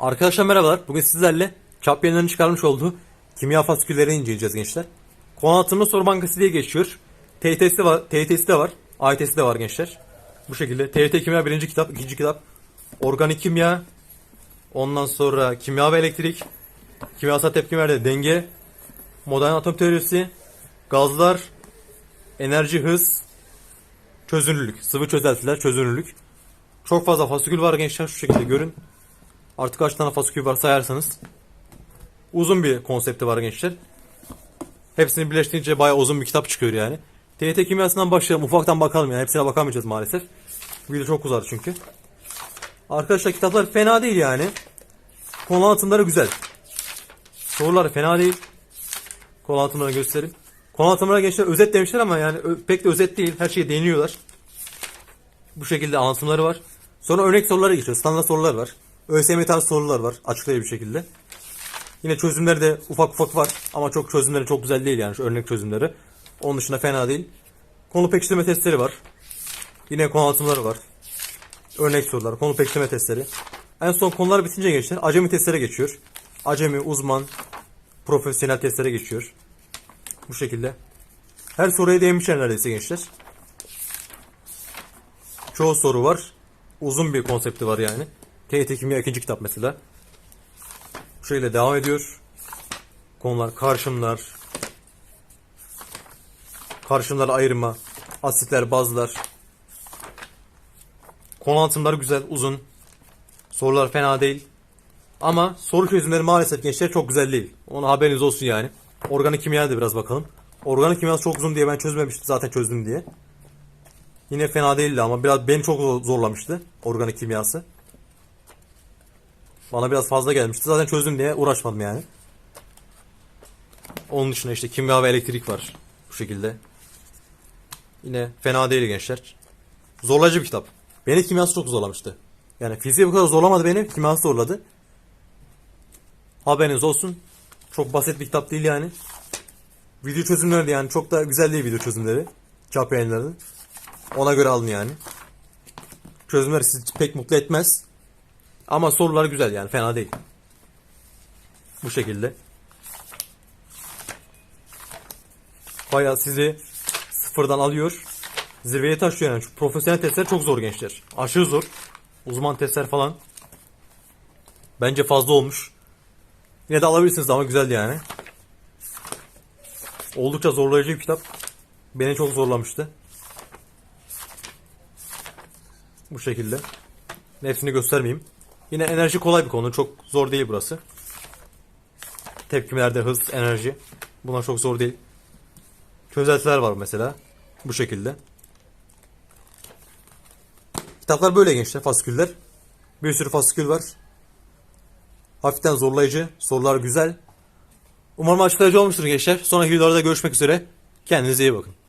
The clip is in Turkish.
Arkadaşlar merhabalar. Bugün sizlerle çap yayınlarının çıkarmış olduğu kimya fasiküllerini inceleyeceğiz gençler. Konu atımlı soru bankası diye geçiyor. TYT'si var, TYT'si de var, AYT'si de var gençler. Bu şekilde TYT kimya birinci kitap, ikinci kitap. Organik kimya, ondan sonra kimya ve elektrik, kimyasal tepkimelerde denge, modern atom teorisi, gazlar, enerji hız, çözünürlük, sıvı çözeltiler, çözünürlük. Çok fazla fasikül var gençler şu şekilde görün. Artık kaç tane fasikül var sayarsanız. Uzun bir konsepti var gençler. Hepsini birleştirince bayağı uzun bir kitap çıkıyor yani. TYT kimyasından başlayalım. Ufaktan bakalım yani. Hepsine bakamayacağız maalesef. Video çok uzar çünkü. Arkadaşlar kitaplar fena değil yani. Konu anlatımları güzel. Sorular fena değil. Konu anlatımlarını göstereyim. Konu anlatımlara gençler özet demişler ama yani pek de özet değil. Her şeyi deniyorlar. Bu şekilde anlatımları var. Sonra örnek sorulara geçiyor. Standart sorular var. ÖSYM tarzı sorular var. Açıklayıcı bir şekilde. Yine çözümleri de ufak ufak var. Ama çok çözümleri çok güzel değil yani şu örnek çözümleri. Onun dışında fena değil. Konu pekiştirme testleri var. Yine konu anlatımları var. Örnek sorular, konu pekiştirme testleri. En son konular bitince gençler acemi testlere geçiyor. Acemi, uzman, profesyonel testlere geçiyor. Bu şekilde. Her soruya değinmişler neredeyse gençler. Çoğu soru var. Uzun bir konsepti var yani. TYT Kimya ikinci kitap mesela. Şekilde devam ediyor. Konular karşımlar. Karşımlar ayırma. Asitler, bazlar. Konu anlatımları güzel, uzun. Sorular fena değil. Ama soru çözümleri maalesef gençler çok güzel değil. Ona haberiniz olsun yani. Organik kimyaya da biraz bakalım. Organik kimyası çok uzun diye ben çözmemiştim zaten çözdüm diye. Yine fena değildi ama biraz beni çok zor- zorlamıştı organik kimyası. Bana biraz fazla gelmişti. Zaten çözdüm diye uğraşmadım yani. Onun dışında işte kimya ve elektrik var. Bu şekilde. Yine fena değil gençler. Zorlayıcı bir kitap. Beni kimyası çok zorlamıştı. Yani fiziği bu kadar zorlamadı beni. Kimyası zorladı. Haberiniz olsun. Çok basit bir kitap değil yani. Video çözümleri de yani çok da güzel değil video çözümleri. Çap yayınlarının. Ona göre alın yani. Çözümler sizi pek mutlu etmez. Ama sorular güzel yani fena değil. Bu şekilde. Bayağı sizi sıfırdan alıyor. Zirveye taşıyor yani. Şu profesyonel testler çok zor gençler. Aşırı zor. Uzman testler falan. Bence fazla olmuş. Yine de alabilirsiniz ama güzel yani. Oldukça zorlayıcı bir kitap. Beni çok zorlamıştı. Bu şekilde. Hepsini göstermeyeyim. Yine enerji kolay bir konu. Çok zor değil burası. Tepkimelerde hız, enerji. Bunlar çok zor değil. Çözeltiler var mesela. Bu şekilde. Kitaplar böyle gençler. Fasiküller. Bir sürü fasikül var. Hafiften zorlayıcı. Sorular güzel. Umarım açıklayıcı olmuştur gençler. Sonraki videolarda görüşmek üzere. Kendinize iyi bakın.